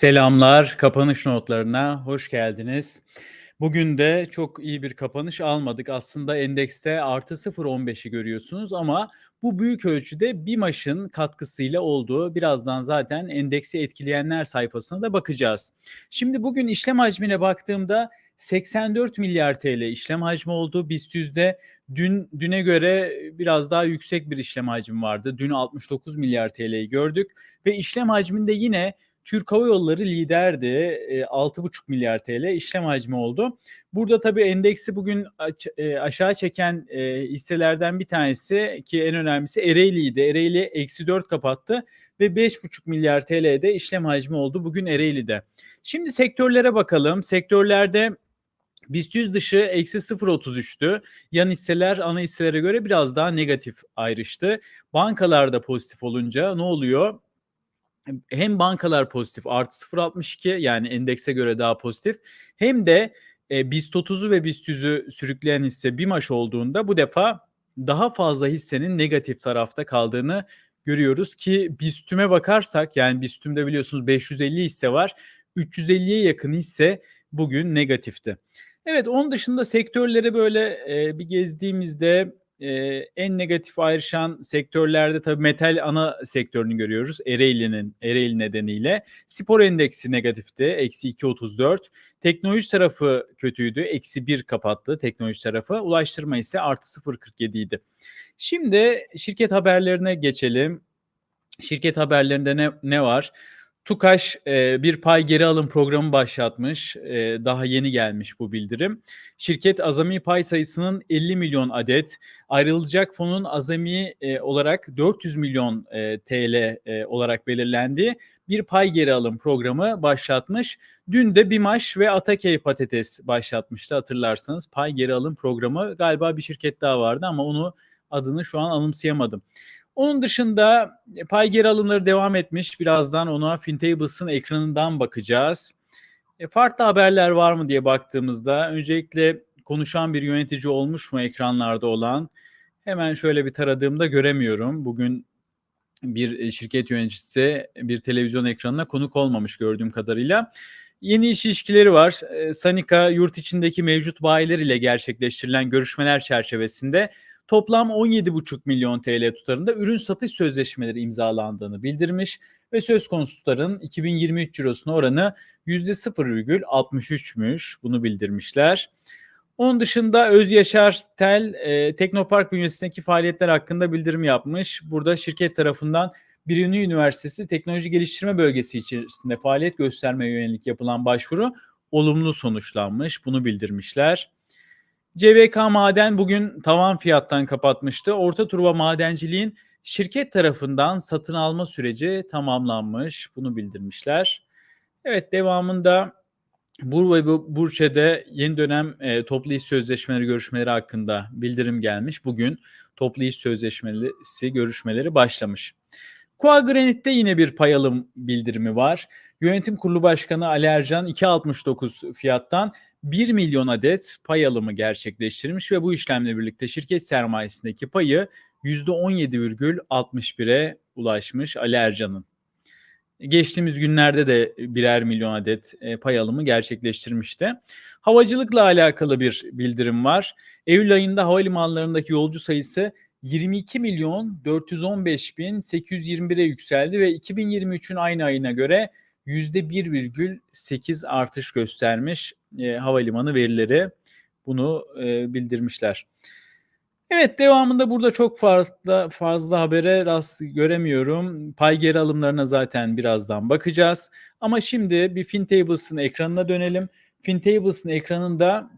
Selamlar, kapanış notlarına hoş geldiniz. Bugün de çok iyi bir kapanış almadık. Aslında endekste artı 0.15'i görüyorsunuz ama bu büyük ölçüde BİMAŞ'ın katkısıyla olduğu birazdan zaten endeksi etkileyenler sayfasına da bakacağız. Şimdi bugün işlem hacmine baktığımda 84 milyar TL işlem hacmi oldu. BIST yüzde dün düne göre biraz daha yüksek bir işlem hacmi vardı. Dün 69 milyar TL'yi gördük ve işlem hacminde yine Türk Hava Yolları liderdi. E, 6,5 milyar TL işlem hacmi oldu. Burada tabii endeksi bugün e, aşağı çeken e, hisselerden bir tanesi ki en önemlisi Ereğli'ydi. Ereğli eksi 4 kapattı ve 5,5 milyar TL'de işlem hacmi oldu bugün Ereğli'de. Şimdi sektörlere bakalım. Sektörlerde BIST 100 dışı eksi 0.33'tü. Yan hisseler ana hisselere göre biraz daha negatif ayrıştı. Bankalarda pozitif olunca ne oluyor? Hem bankalar pozitif artı 0.62 yani endekse göre daha pozitif hem de e, BIST 30'u ve BIST 100'ü sürükleyen hisse BİMAŞ olduğunda bu defa daha fazla hissenin negatif tarafta kaldığını görüyoruz ki BIST'üme bakarsak yani BIST'ümde biliyorsunuz 550 hisse var. 350'ye yakın hisse bugün negatifti. Evet onun dışında sektörleri böyle e, bir gezdiğimizde e, en negatif ayrışan sektörlerde tabii metal ana sektörünü görüyoruz. Ereğli'nin Ereğli nedeniyle. Spor endeksi negatifti. Eksi 2.34. Teknoloji tarafı kötüydü. Eksi 1 kapattı teknoloji tarafı. Ulaştırma ise artı 0.47 idi. Şimdi şirket haberlerine geçelim. Şirket haberlerinde ne, ne var? TUKAŞ e, bir pay geri alım programı başlatmış. E, daha yeni gelmiş bu bildirim. Şirket azami pay sayısının 50 milyon adet, ayrılacak fonun azami e, olarak 400 milyon e, TL e, olarak belirlendiği bir pay geri alım programı başlatmış. Dün de BİMAŞ ve Atakey Patates başlatmıştı hatırlarsanız. Pay geri alım programı galiba bir şirket daha vardı ama onu adını şu an anımsayamadım. Onun dışında e, pay geri alımları devam etmiş. Birazdan ona FinTables'ın ekranından bakacağız. E, farklı haberler var mı diye baktığımızda öncelikle konuşan bir yönetici olmuş mu ekranlarda olan? Hemen şöyle bir taradığımda göremiyorum. Bugün bir e, şirket yöneticisi bir televizyon ekranına konuk olmamış gördüğüm kadarıyla. Yeni iş ilişkileri var. E, Sanika yurt içindeki mevcut bayiler ile gerçekleştirilen görüşmeler çerçevesinde toplam 17,5 milyon TL tutarında ürün satış sözleşmeleri imzalandığını bildirmiş ve söz konusu tutarın 2023 cirosuna oranı %0,63'müş. Bunu bildirmişler. Onun dışında Öz Yaşar Tel e, Teknopark bünyesindeki faaliyetler hakkında bildirim yapmış. Burada şirket tarafından Biruni Üniversitesi Teknoloji Geliştirme Bölgesi içerisinde faaliyet göstermeye yönelik yapılan başvuru olumlu sonuçlanmış. Bunu bildirmişler. CVK Maden bugün tavan fiyattan kapatmıştı. Orta Truva Madenciliğin şirket tarafından satın alma süreci tamamlanmış. Bunu bildirmişler. Evet devamında Bur ve Burçe'de yeni dönem e, toplu iş sözleşmeleri görüşmeleri hakkında bildirim gelmiş. Bugün toplu iş sözleşmesi görüşmeleri başlamış. Koa Granit'te yine bir pay alım bildirimi var. Yönetim Kurulu Başkanı Ali Ercan 2.69 fiyattan 1 milyon adet pay alımı gerçekleştirmiş ve bu işlemle birlikte şirket sermayesindeki payı %17,61'e ulaşmış Ali Ercan'ın. Geçtiğimiz günlerde de birer milyon adet e, pay alımı gerçekleştirmişti. Havacılıkla alakalı bir bildirim var. Eylül ayında havalimanlarındaki yolcu sayısı 22 milyon 415 bin 821'e yükseldi ve 2023'ün aynı ayına göre %1,8 artış göstermiş e, havalimanı verileri bunu e, bildirmişler. Evet devamında burada çok fazla fazla habere rast göremiyorum. Pay geri alımlarına zaten birazdan bakacağız. Ama şimdi bir FinTables'ın ekranına dönelim. FinTables'ın ekranında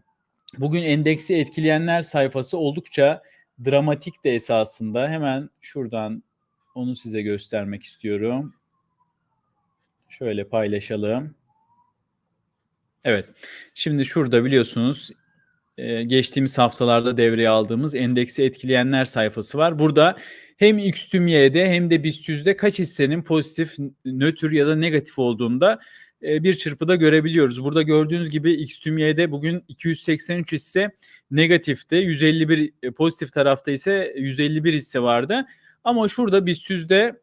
bugün endeksi etkileyenler sayfası oldukça dramatik de esasında. Hemen şuradan onu size göstermek istiyorum. Şöyle paylaşalım. Evet. Şimdi şurada biliyorsunuz geçtiğimiz haftalarda devreye aldığımız endeksi etkileyenler sayfası var. Burada hem X tüm hem de BIST 100'de kaç hissenin pozitif, nötr ya da negatif olduğunda bir çırpıda görebiliyoruz. Burada gördüğünüz gibi X tüm bugün 283 hisse negatifte, 151 pozitif tarafta ise 151 hisse vardı. Ama şurada BIST 100'de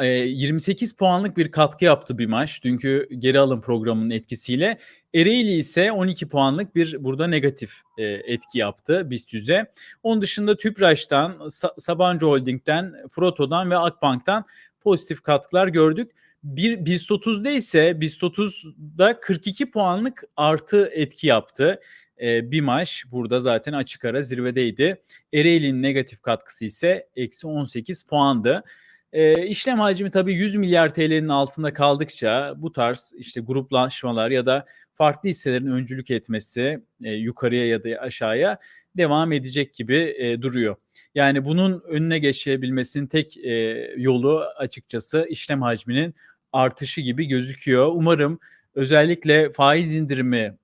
Eee, 28 puanlık bir katkı yaptı BİMAŞ dünkü geri alım programının etkisiyle. Ereğli ise 12 puanlık bir burada negatif, etki yaptı BIST 100'e. Onun dışında Tüpraş'tan, Sa Sabancı Holding'den, Froto'dan ve Akbank'tan pozitif katkılar gördük. Bir BIST 30'da ise BIST 30'da 42 puanlık artı etki yaptı. Eee, BİMAŞ burada zaten açık ara zirvedeydi. Ereğli'nin negatif katkısı ise eksi 18 puandı. Eee, işlem hacmi tabii 100 milyar TL'nin altında kaldıkça bu tarz işte gruplaşmalar ya da farklı hisselerin öncülük etmesi eee, yukarıya ya da aşağıya devam edecek gibi eee, duruyor. Yani bunun önüne geçebilmesinin tek eee, yolu açıkçası işlem hacminin artışı gibi gözüküyor. Umarım özellikle faiz indirimi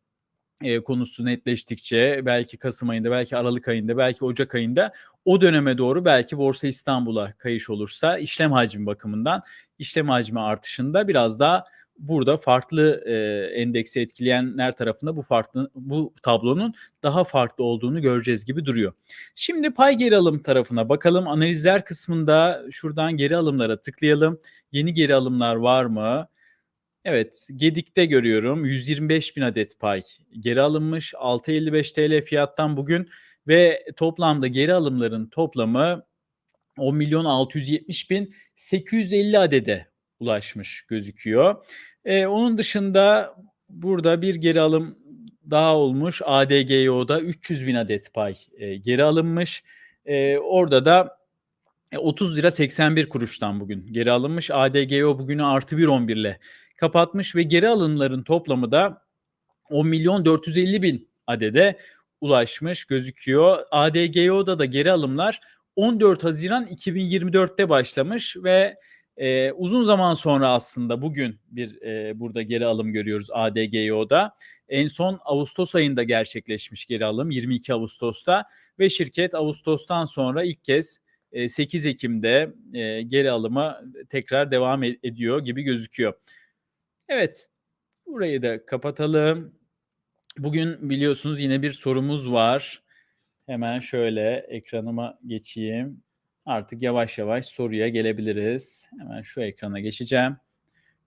eee, konusu netleştikçe belki kasım ayında, belki aralık ayında, belki ocak ayında o döneme doğru belki Borsa İstanbul'a kayış olursa işlem hacmi bakımından işlem hacmi artışında biraz daha burada farklı eee, endeksi etkileyenler tarafında bu farklı bu tablonun daha farklı olduğunu göreceğiz gibi duruyor. Şimdi pay geri alım tarafına bakalım. Analizler kısmında şuradan geri alımlara tıklayalım. Yeni geri alımlar var mı? Evet, Gedik'te görüyorum 125 bin adet pay geri alınmış. 6.55 TL fiyattan bugün ve toplamda geri alımların toplamı 10 milyon 670 bin 850 adede ulaşmış gözüküyor. Eee, onun dışında burada bir geri alım daha olmuş. ADGO'da 300 bin adet pay eee, geri alınmış. Eee, orada da e, 30 lira 81 kuruştan bugün geri alınmış. ADGO bugünü artı 1.11 ile kapatmış ve geri alımların toplamı da 10 milyon 450 bin adede ulaşmış gözüküyor. ADGO'da da geri alımlar 14 Haziran 2024'te başlamış ve e, uzun zaman sonra aslında bugün bir e, burada geri alım görüyoruz ADGO'da. En son Ağustos ayında gerçekleşmiş geri alım 22 Ağustos'ta ve şirket Ağustos'tan sonra ilk kez e, 8 Ekim'de e, geri alıma tekrar devam ed- ediyor gibi gözüküyor. Evet, burayı da kapatalım. Bugün biliyorsunuz yine bir sorumuz var. Hemen şöyle ekranıma geçeyim. Artık yavaş yavaş soruya gelebiliriz. Hemen şu ekrana geçeceğim.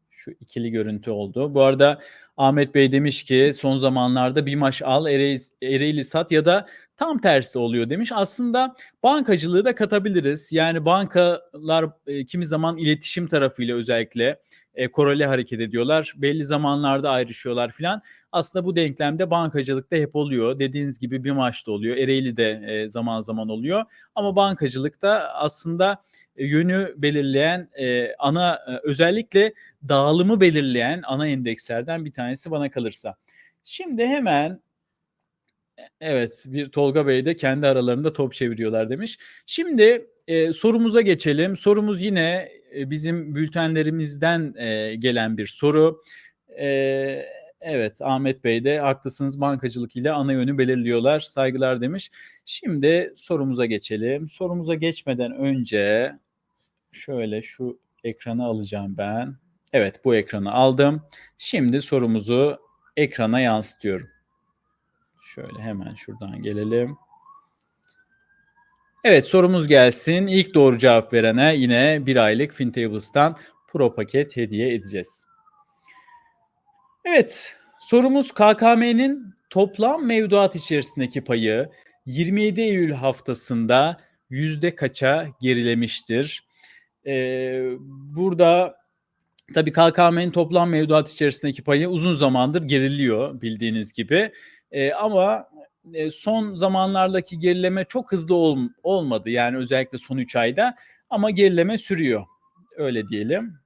Şu ikili görüntü oldu. Bu arada Ahmet Bey demiş ki son zamanlarda bir maç al Ereğli, sat ya da tam tersi oluyor demiş. Aslında bankacılığı da katabiliriz. Yani bankalar e, kimi zaman iletişim tarafıyla özellikle e, korele hareket ediyorlar. Belli zamanlarda ayrışıyorlar filan. Aslında bu denklemde bankacılıkta hep oluyor. Dediğiniz gibi bir maçta oluyor. Ereğli'de e, zaman zaman oluyor. Ama bankacılıkta aslında e, yönü belirleyen e, ana e, özellikle dağılımı belirleyen ana endekslerden bir tanesi bana kalırsa. Şimdi hemen evet bir Tolga Bey de kendi aralarında top çeviriyorlar demiş. Şimdi e, sorumuza geçelim. Sorumuz yine e, bizim bültenlerimizden e, gelen bir soru. E, evet Ahmet Bey de haklısınız bankacılık ile ana yönü belirliyorlar. Saygılar demiş. Şimdi sorumuza geçelim. Sorumuza geçmeden önce şöyle şu ekranı alacağım ben. Evet bu ekranı aldım. Şimdi sorumuzu ekrana yansıtıyorum. Şöyle hemen şuradan gelelim. Evet sorumuz gelsin. İlk doğru cevap verene yine bir aylık FinTables'tan Pro paket hediye edeceğiz. Evet sorumuz KKM'nin toplam mevduat içerisindeki payı 27 Eylül haftasında yüzde kaça gerilemiştir? Ee, burada tabii KKM'nin toplam mevduat içerisindeki payı uzun zamandır geriliyor bildiğiniz gibi. Ee, ama e, son zamanlardaki gerileme çok hızlı ol, olmadı. Yani özellikle son 3 ayda ama gerileme sürüyor. Öyle diyelim.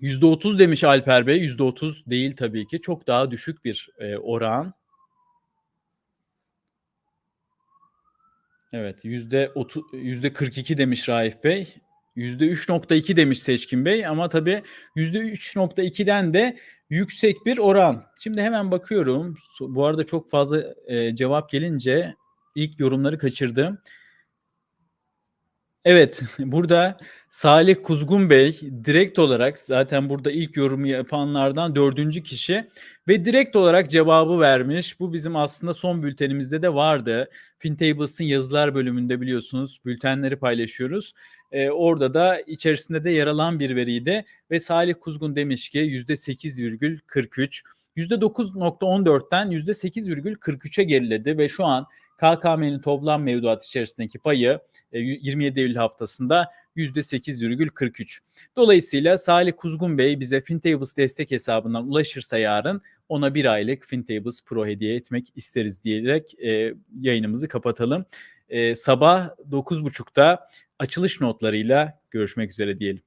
%30 demiş Alper Bey. %30 değil tabii ki. Çok daha düşük bir e, oran. Evet yüzde yüzde 42 demiş Raif Bey. Yüzde 3.2 demiş Seçkin Bey ama tabii yüzde 3.2'den de yüksek bir oran. Şimdi hemen bakıyorum. Bu arada çok fazla e, cevap gelince ilk yorumları kaçırdım. Evet, burada Salih Kuzgun Bey direkt olarak zaten burada ilk yorumu yapanlardan dördüncü kişi ve direkt olarak cevabı vermiş. Bu bizim aslında son bültenimizde de vardı. FinTables'ın yazılar bölümünde biliyorsunuz bültenleri paylaşıyoruz. Eee, orada da içerisinde de yer alan bir veriydi ve Salih Kuzgun demiş ki %8,43, %9.14'ten %8,43'e geriledi ve şu an KKM'nin toplam mevduat içerisindeki payı e, 27 Eylül haftasında %8,43. Dolayısıyla Salih Kuzgun Bey bize FinTables destek hesabından ulaşırsa yarın ona bir aylık FinTables Pro hediye etmek isteriz diyerek e, yayınımızı kapatalım. E, sabah 9.30'da açılış notlarıyla görüşmek üzere diyelim.